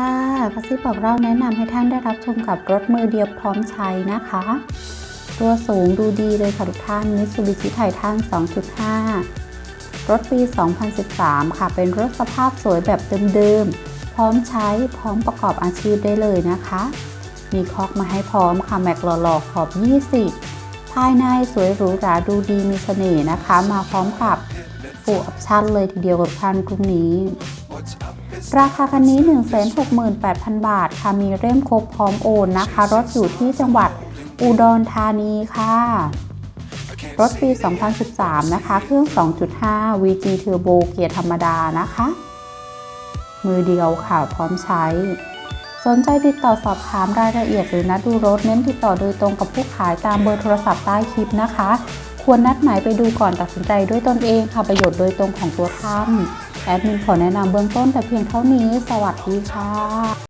ค่ะกระซิบบอกเราแนะนำให้ท่านได้รับชมกับรถมือเดียวพร้อมใช้นะคะ ตัวสูงดูดีเลยค่ะทุกท่าน Mitsubishi Titan 2.5 รถปี 2013 ค่ะ เป็นรถสภาพสวยแบบเดิมๆ พร้อมใช้พร้อมประกอบอาชีพได้เลยนะคะ มีคอกมาให้พร้อมค่ะ แม็กหล่อๆขอบ 20 ภายในสวยหรูหราดูดีมีเสน่ห์นะคะ มาพร้อมกับฟูลออปชั่นเลยทีเดียวกับท่านรุ่นนี้ ราคาคันนี้ 168,000 บาทค่ะ มีเล่มครบพร้อมโอนนะคะ รถอยู่ที่จังหวัดอุดรธานีค่ะ รถปี 2013 นะคะ เครื่อง 2.5 VG Turbo เกียร์ธรรมดานะคะ มือเดียวค่ะ พร้อมใช้ สนใจติดต่อสอบถามรายละเอียดหรือนัดดูรถ เน้นติดต่อโดยตรงกับผู้ขายตามเบอร์โทรศัพท์ใต้คลิปนะคะ ควรนัดหมายไปดูก่อนตัดสินใจด้วยตนเองค่ะ ประโยชน์โดยตรงของตัวท่าน แอดมินขอแนะนำเบื้องต้นแต่เพียงเท่านี้ สวัสดีค่ะ